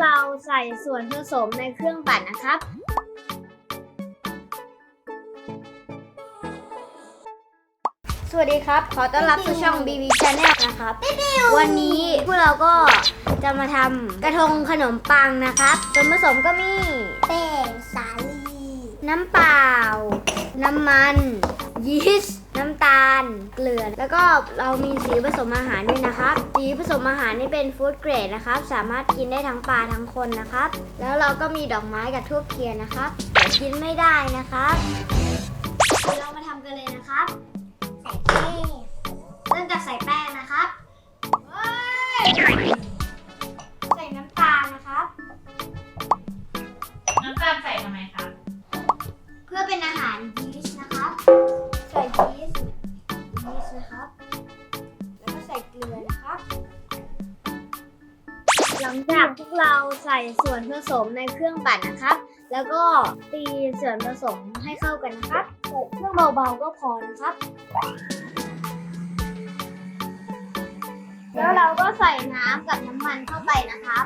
เราใส่ส่วนผสมในเครื่องปั่นนะครับ สวัสดีครับ ขอต้อนรับสู่ช่อง BB Channel นะครับ วันนี้พวกเราก็จะมาทำกระทงขนมปังนะครับส่วนผสมก็มี แป้งสาลี น้ำเปล่า น้ำมัน ยีสต์ น้ำตาลเกลือแล้วก็เรามีสีผสมอาหารด้วยนะครับสีผสมอาหารนี่เป็นฟู้ดเกรดนะครับ สามารถกินได้ทั้งปลาทั้งคนนะครับ แล้วเราก็มีดอกไม้กับทูบเทียนนะครับแต่กินไม่ได้นะครับเดี๋ยวเรามาทำกันเลยนะครับ ใส่แป้งเริ่มจากใส่แป้งนะครับเฮ้ยใส่น้ำตาลนะครับ น้ำตาลใส่ทำไมคะเพื่อเป็นอาหารยี ส่ส่วนผสมในเครื่องปั่นนะครับ แล้วก็ตีส่วนผสมให้เข้ากันนะครับเปิดเครื่องเบาๆก็พอนะครับ แล้วเราก็ใส่น้ำกับน้ำมันเข้าไปนะครับ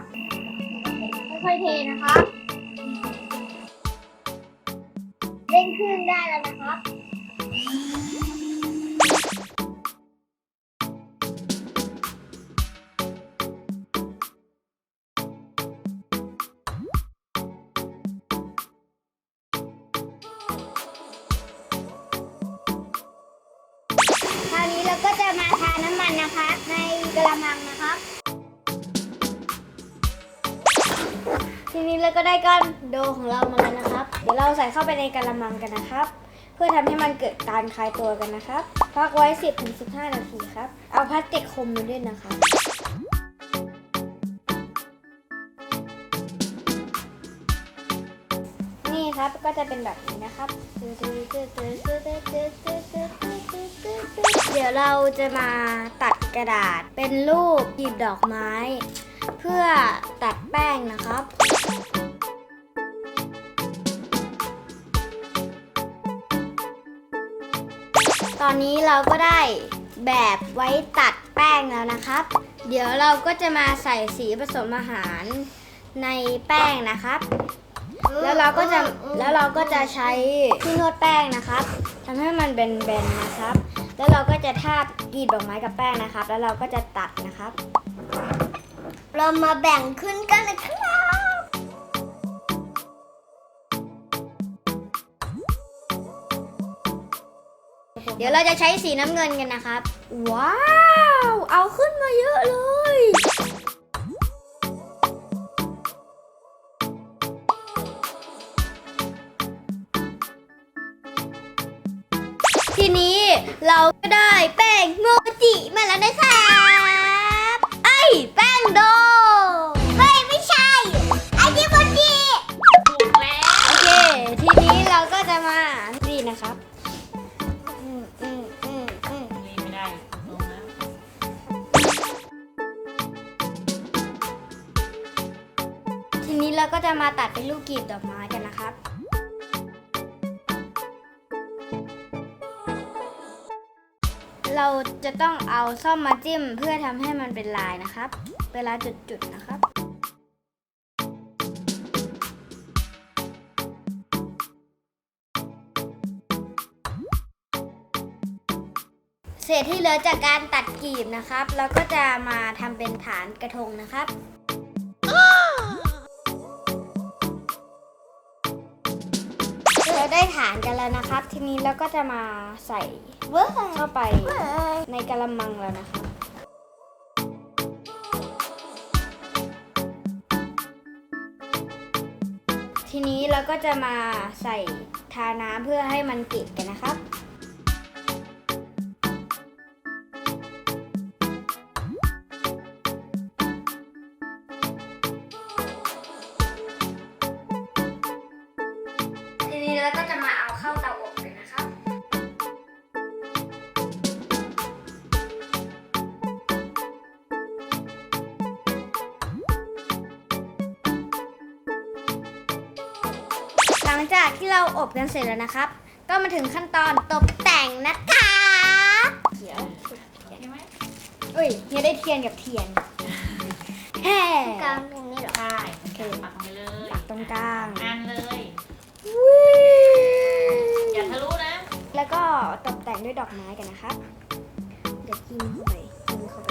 ค่อยๆเทนะครับเร่งเครื่องได้แล้วนะครับ ทีนี้เราก็ได้ก้อนโดของเรามาแล้วนะครับ เดี๋ยวเราใส่เข้าไปในกระมังกันนะครับ เพื่อทำให้มันเกิดการคลายตัวกันนะครับพักไว้ 10-15 นาทีครับ เอาพลาสติกคลุมมันด้วยนะครับนี่ครับก็จะเป็นแบบนี้นะครับ เดี๋ยวเราจะมาตัดกระดาษเป็นรูปหยิบดอกไม้ เพื่อตัดแป้งนะครับ ตอนนี้เราก็ได้แบบไว้ตัดแป้งแล้วนะครับ เดี๋ยวเราก็จะมาใส่สีผสมอาหารในแป้งนะครับ แล้วเราก็จะแล้วเราก็จะใช้ที่นวดแป้งนะครับทำให้มันเป็นแบนๆนะครับ แล้วเราก็จะทาบกรีดดอกไม้กับแป้งนะครับ แล้วเราก็จะตัดนะครับ เรามาแบ่งขึ้นกันเลยครับ เดี๋ยวเราจะใช้สีน้ำเงินกันนะครับ ว้าว เอาขึ้นมาเยอะเลย ทีนี้เราก็ได้แป้งโมจิมาแล้วนะครับ ไอ้แป้งโด จะมาตัดเป็นลูกกลีบดอกไม้กันนะครับ เราจะต้องเอาซ่อมมาจิ้มเพื่อทำให้มันเป็นลายนะครับ เวลาจุดๆนะครับเศษที่เหลือจากการตัดกลีบนะครับ เราก็จะมาทำเป็นฐานกระทงนะครับ ได้ฐานกันแล้วนะครับ ทีนี้เราก็จะมาใส่เว้ยเข้าไปเว้ยในกระมังแล้วนะครับทีนี้เราก็จะมาใส่ทาน้ำเพื่อให้มันติดกันนะครับ ลังจากที่เราอบกันเสร็จแล้วนะครับ ก็มาถึงขั้นตอนตกแต่งนะคะเดี๋ยวใช่ไหมเอ้ยเนี่ยได้เทียนกับเทียนแฮ่กลางตรงนี้เหรอใช่โอเคปักลงไปเลยปักตรงกลางอันเลยวิอย่าทะลุนะ แล้วก็ตกแต่งด้วยดอกไม้กันนะครับเดี๋ยวกินเข้าไปกินเข้าไป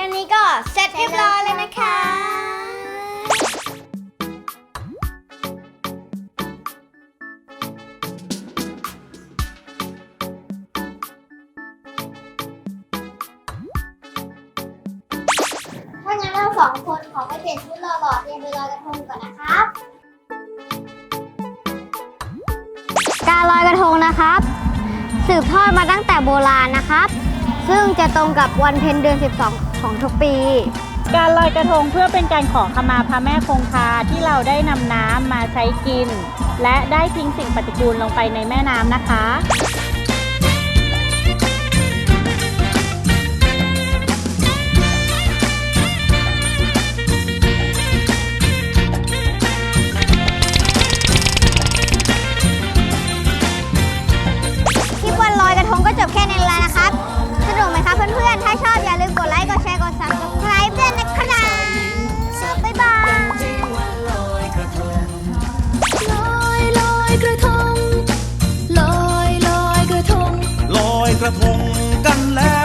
ค่นี้ก็เสร็จเรียบร้อยแล้วนะคะ ถ้างั้นเราสองคนขอไปเปลี่ยนชุดหลอๆเตรียมไปลอยกระทงก่อนนะครับ การลอยกระทงนะครับ สืบทอดมาตั้งแต่โบราณนะครับ ซึ่งจะตรงกับวันเพ็ญเดือน 12 ของทุกปี การลอยกระทงเพื่อเป็นการขอขมาพระแม่คงคาที่เราได้นำน้ำมาใช้กิน และได้ทิ้งสิ่งปฏิกูลลงไปในแม่น้ำนะคะ กระทงกันแล้ว